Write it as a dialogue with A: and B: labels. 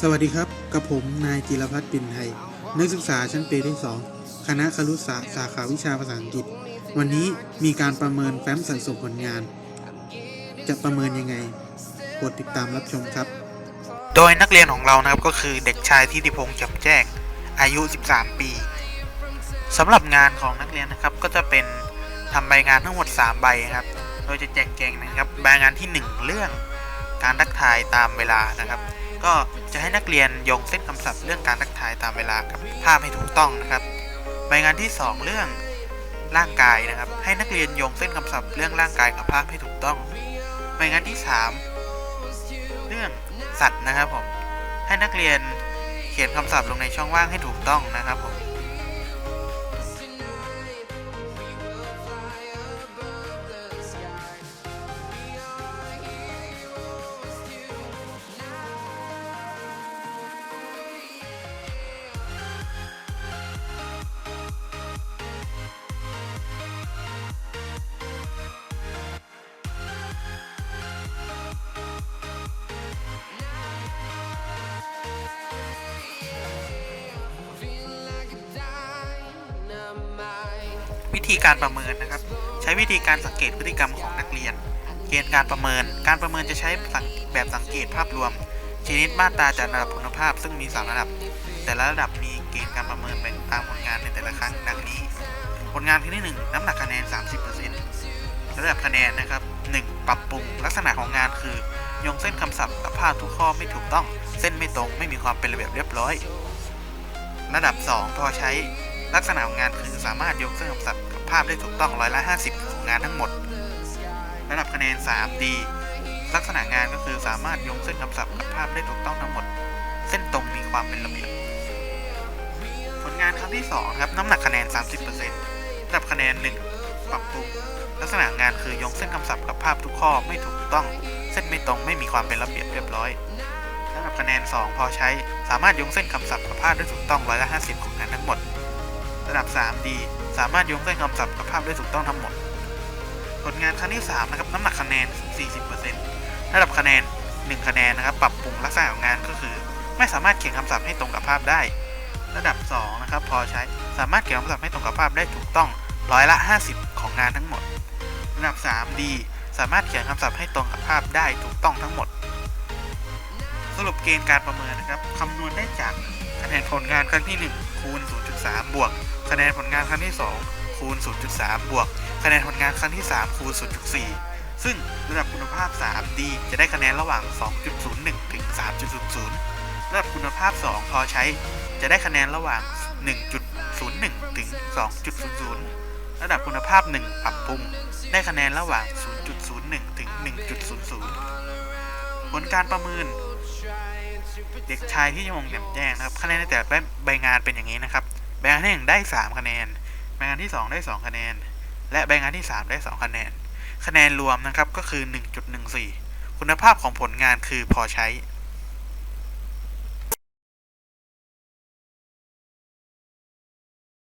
A: สวัสดีครับ กับผมนายจิรพัฒน์ปิ่นไทย นักศึกษาชั้นปีที่ 2 คณะครุศาสตร์สาขาวิชาภาษาอังกฤษ วันนี้มีการประเมินแฟ้มสะสมผลงาน จะประเมินยังไงโปรดติดตามรับชมครับ
B: โดยนักเรียนของเรานะครับก็คือเด็กชายทิติพงษ์จำแจ้ง อายุ 13 ปีสำหรับงานของนักเรียนนะครับก็จะเป็นทำใบงานทั้งหมด 3 ใบครับ โดยจะแจกแจงนะครับ ใบงานที่ 1 เรื่องการทักทายตามเวลานะครับ ก็จะให้นักเรียนยงเส้นคำศัพท์เรื่องการทักทายตามเวลากับภาพให้ถูกต้องนะครับใบงานที่ 2 เรื่องร่างกายนะครับ ให้นักเรียนยงเส้นคำศัพท์เรื่องร่างกายกับภาพให้ถูกต้องใบงานที่ 3 เรื่องสัตว์นะครับผมให้นักเรียนเขียนคำศัพท์ลงในช่องว่างให้ถูกต้องนะครับผม วิธีการประเมินนะครับ ใช้วิธีการสังเกตพฤติกรรมของนักเรียน เกณฑ์การประเมิน การประเมินจะใช้แบบสังเกตภาพรวม ชนิดมาตราจัดระดับคุณภาพ ซึ่งมี 3 ระดับ แต่ละระดับมีเกณฑ์การประเมินแบ่งตามผลงานในแต่ละครั้งดังนี้ ผลงานครั้งที่1น้ำหนักคะแนน 30%ระดับคะแนนนะครับ 1. ปรับปรุงลักษณะของงานคือยงเส้นคำศัพท์กับภาพทุกข้อไม่ถูกต้อง เส้นไม่ตรง ไม่มีความเป็นระเบียบเรียบร้อย ระดับ 2 พอใช้ ลักษณะของงานคือสามารถยงเส้นคำศัพท์กับภาพได้ถูกต้องร้อยละ50 ของงานทั้งหมด ระดับคะแนน 3D ลักษณะงานก็คือสามารถยงเส้นคำศัพท์กับภาพได้ถูกต้องทั้งหมด เส้นตรงมีความเป็นระเบียบ ผลงานครั้งที่2ครับน้ำหนักคะแนน 30%ระดับคะแนน 1 ปรับปรุงลักษณะงานคือยงเส้นคำศัพท์กับภาพทุกข้อไม่ถูกต้อง เส้นไม่ตรงไม่มีความเป็นระเบียบเรียบร้อยระดับคะแนน 2 พอใช้ สามารถยงเส้นคำศัพท์กับภาพได้ถูกต้องร้อยละ50 ของงานทั้งหมด 3D สามารถโยงเส้นคำศัพท์กับภาพได้ถูกต้องทั้งหมด ผลงานครั้งที่ 3 นะครับ น้ำหนักคะแนน 40%ระดับคะแนน 1 คะแนนนะครับ ปรับปรุงลักษณะของงานก็คือ ไม่สามารถเขียนคำศัพท์ให้ตรงกับภาพได้ ระดับ 2 นะครับ พอใช้ สามารถเขียนคำศัพท์ให้ตรงกับภาพได้ถูกต้องร้อยละ 50 ของงานทั้งหมด ระดับ 3D สามารถเขียนคำศัพท์ให้ตรงกับภาพได้ถูกต้องทั้งหมด สรุปเกณฑ์การประเมินนะครับคำนวณได้จากคะแนนผลงานครั้งที่ 1 คูณ 0.3 บวก คะแนนผลงานครั้งที่ 2 คูณ 0.3 บวก คะแนนผลงานครั้งที่ 3 คูณ 0.4 ซึ่งระดับคุณภาพ 3D จะได้คะแนนระหว่าง 2.01 ถึง 3.00 ระดับคุณภาพ 2 พอใช้ จะได้คะแนนระหว่าง 1.01 ถึง 2.00 ระดับคุณภาพ 1 ปรับปรุง ได้คะแนนระหว่าง 0.01 ถึง 1.00 ผลการประเมิน เด็กชายที่ยงแจ่มแจ้งนะครับ คะแนนในแต่ละใบงานเป็นอย่างนี้นะครับ แบงานที่หนึ่งได้3คะแนน แบงานที่2ได้2คะแนน และแบงานที่3ได้2คะแนน คะแนนรวมนะครับก็คือ1.14คุณภาพของผลงานคือพอใช้